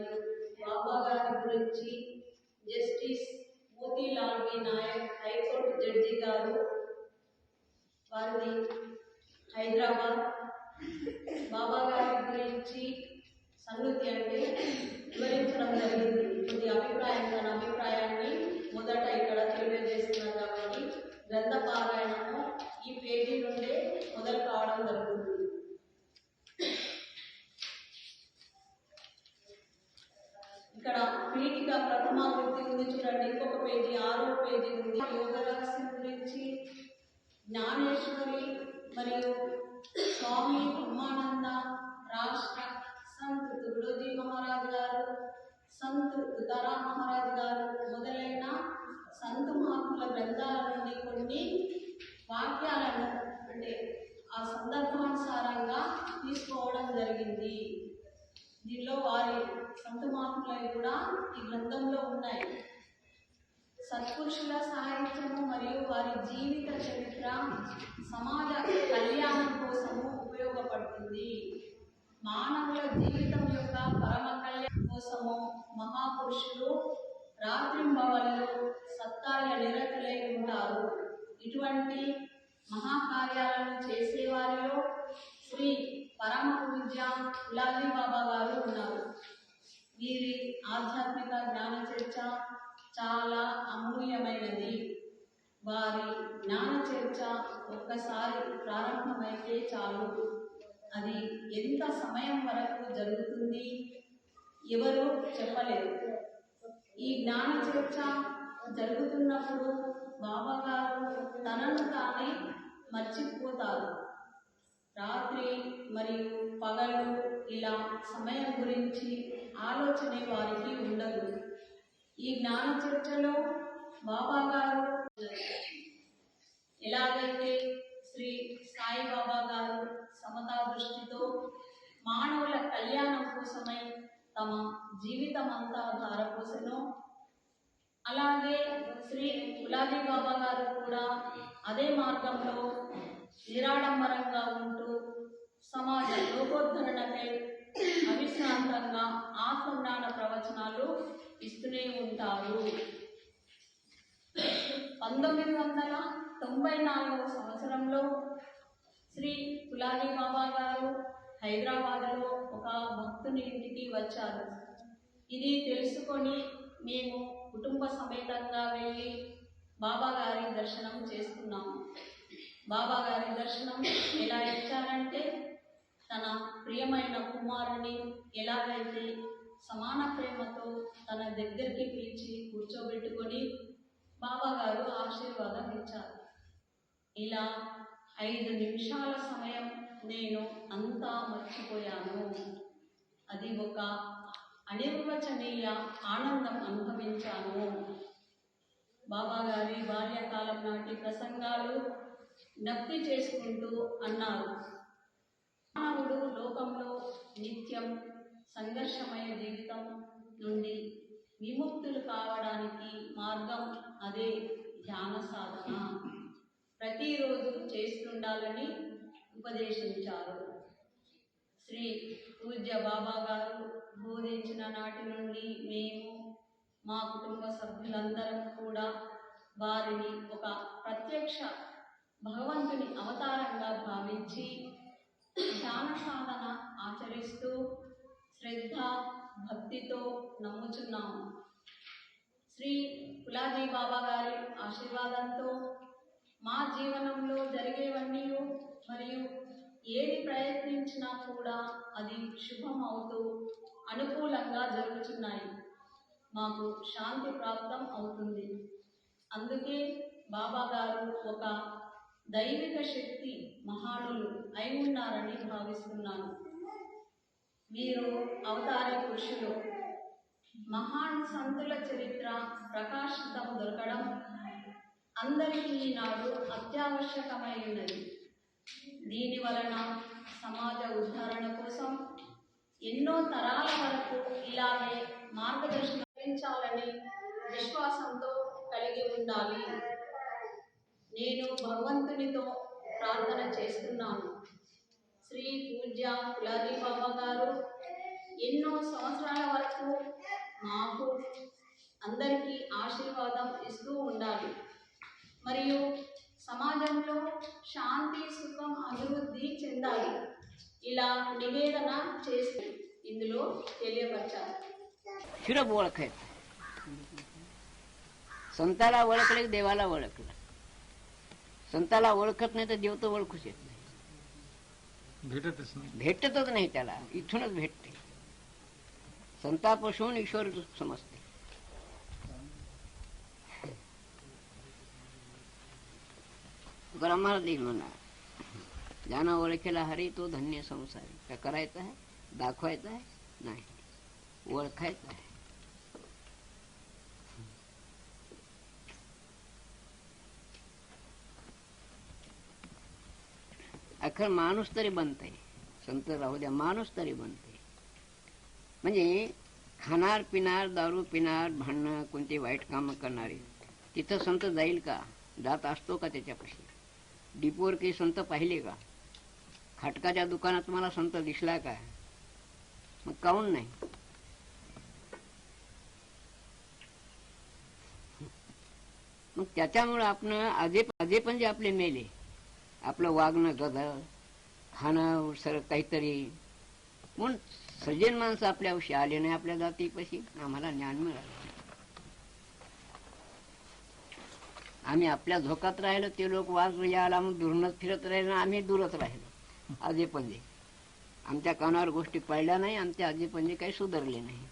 చేస్తున్నారు బాబా గారి గురించి justice Motilal B Nayak high court judge గారు వారిది హైదరాబాద్. బాబా గారి గురించి సంగతి అంటే వివరించడం జరిగింది. కొద్ది అభిప్రాయం తన అభిప్రాయాన్ని మొదట ఇక్కడ తెలియజేస్తున్నారు పేజీ ఆరో పేజీ ఉంది యోగరాశి రహస్యం గురించి జ్ఞానేశ్వరి మరియు స్వామి బ్రహ్మానంద రాష్ట్ర సంత్ తుగ్లోజీ మహారాజ్ గారు సంత్ తుకారాం మహారాజ్ గారు మొదలైన సంత్ మహాత్ముల గ్రంథాల నుండి కొన్ని వాక్యాలను అంటే ఆ సందర్భానుసారంగా తీసుకోవడం జరిగింది. దీనిలో వారి సంత మహాత్ములవి కూడా ఈ గ్రంథంలో ఉన్నాయి. సత్పురుషుల సాహిత్యము మరియు వారి జీవిత చరిత్ర సమాజ కళ్యాణం కోసము ఉపయోగపడుతుంది. మానవుల జీవితం యొక్క పరమ కళ్యాణం కోసము మహాపురుషులు రాత్రింబవళ్ళు సత్కార్య నిరతులై ఉంటారు. ఇటువంటి మహాకార్యాలను చేసేవారిలో శ్రీ పరమ పూజ్య గులాబీ బాబా గారు ఉన్నారు. వీరి ఆధ్యాత్మిక జ్ఞాన చర్చ చాలా అమూల్యమైనది. వారి జ్ఞాన చర్చ ఒక్కసారి ప్రారంభమైతే చాలు. అది ఎంత సమయం వరకు జరుగుతుంది? ఎవరు చెప్పలేరు. ఈ జ్ఞాన చర్చ జరుగుతున్నప్పుడు బాబాగారు తనను తానే మర్చిపోతారు. రాత్రి మరియు పగలు ఇలా సమయం గురించి ఆలోచనే వారికి ఉండదు. ఈ జ్ఞాన చర్చలో బాబా గారు ఎలాగైతే శ్రీ సాయిబాబా గారు సమతా దృష్టితో మానవుల కళ్యాణం కోసమై తమ జీవితం అంతా ధారపోసెనో అలాగే శ్రీ గులాబీ బాబా గారు కూడా అదే మార్గంలో నిరాడంబరంగా ఉంటూ సమాజ లోకోద్ధరణకై అవిశ్రాంతంగా ఆత్మజ్ఞాన ప్రవచనాలు ఇస్తూనే ఉంటారు. పంతొమ్మిది వందల తొంభై నాలుగవ సంవత్సరంలో శ్రీ కులాలీ బాబా గారు హైదరాబాద్లో ఒక భక్తుని ఇంటికి వచ్చారు. ఇది తెలుసుకొని మేము కుటుంబ సమేతంగా వెళ్ళి బాబా గారి దర్శనం చేసుకున్నాము. బాబా గారి దర్శనం ఎలా ఇచ్చారంటే తన ప్రియమైన కుమారుని ఎలాగైతే సమాన ప్రేమతో తన దగ్గరికి పిలిచి కూర్చోబెట్టుకొని బాబాగారు ఆశీర్వాదం ఇచ్చారు. ఇలా ఐదు నిమిషాల సమయం నేను అంతా మర్చిపోయాను. అది ఒక అనిర్వచనీయ ఆనందం అనుభవించాను. బాబాగారి బాల్యకాలం నాటి ప్రసంగాలు జ్ఞప్తి చేసుకుంటూ అన్నారు. మానవుడు లోకంలో నిత్యం సంఘర్షమయ జీవితం నుండి విముక్తులు కావడానికి మార్గం అదే ధ్యాన సాధన. ప్రతిరోజు చేస్తుండాలని ఉపదేశించారు. శ్రీ పూజ్య బాబా గారు బోధించిన నాటి నుండి మేము మా కుటుంబ సభ్యులందరం కూడా వారిని ఒక ప్రత్యక్ష భగవంతుని అవతారంగా భావించి ధ్యాన సాధన ఆచరిస్తూ శ్రద్ధ భక్తితో నమ్ముచున్నాము. శ్రీ కులాజీ బాబా గారి ఆశీర్వాదంతో మా జీవనంలో జరిగేవన్నీ మరియు ఏది ప్రయత్నించినా కూడా అది శుభం అవుతూ అనుకూలంగా జరుగుతున్నాయి మాకు శాంతి ప్రాప్తం అవుతుంది. అందుకే బాబా గారు ఒక దైవిక శక్తి మహానులు అయి ఉన్నారని భావిస్తున్నాను. మీరు అవతార పురుషులు. మహాన్ సంతుల చరిత్ర ప్రకాశితం దొరకడం అందరికీ ఈనాడు అత్యావశ్యకమై ఉన్నది దీని వలన సమాజ ఉద్ధరణ కోసం ఎన్నో తరాల వరకు ఇలాగే మార్గదర్శించాలని విశ్వాసంతో కలిగి ఉండాలి. నేను భగవంతునితో ప్రార్థన చేస్తున్నాను. శ్రీ పూజ్య కులాది బాబా గారు ఎన్నో సంవత్సరాల వరకు మాకు అందరికీ ఆశీర్వాదం ఇస్తూ ఉండాలి మరియు సమాజంలో శాంతి సుఖం అభివృద్ధి చెందాలి ఇలా నివేదన చేసి ఇందులో తెలియపరచాలి शिरप ओळखायचं संताला ओळखले की देवाला ओळखलं संताला ओळखत नाही तर देव तर ओळखूच येत नाही भेटतच नाही. भेटतच नाही त्याला. इथूनच भेटते. संतापासून ईश्वर समजते. तुकाराम महाराज म्हणा. ज्यानं ओळखेला हरी तो धन्य संसार. काय करायचा आहे? दाखवायचा आहे? नाही. ओळखायचं आहे. अखर माणूस तरी बनतंय. संत राहू द्या माणूस तरी बनते म्हणजे खाणार पिणार दारू पिणार भांडणं कोणती वाईट कामं करणारे तिथं संत जाईल का? जात असतो का त्याच्यापाशी? डिपोवर काही संत पाहिले का? खाटकाच्या दुकानात तुम्हाला संत दिसला का? मग काऊन नाही? मग त्याच्यामुळं आपण आजे आजे पण जे आपले मेले. आपलं वागणं गध खाणं सर काहीतरी. म्हणून सज्जन माणसं आपल्याविषयी आले नाही आपल्या जातीपाशी आम्हाला ज्ञान मिळालं आम्ही आपल्या झोकात राहिलो ते लोक वाज याला मग दुरूनच फिरत राहिलो आम्ही दूरच राहिलो. आजे पंजे आमच्या कानावर गोष्टी पडल्या नाही आमच्या आजे पंजे काही सुधारले नाही.